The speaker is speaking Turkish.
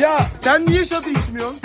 Ya sen niye şatı içmiyorsun?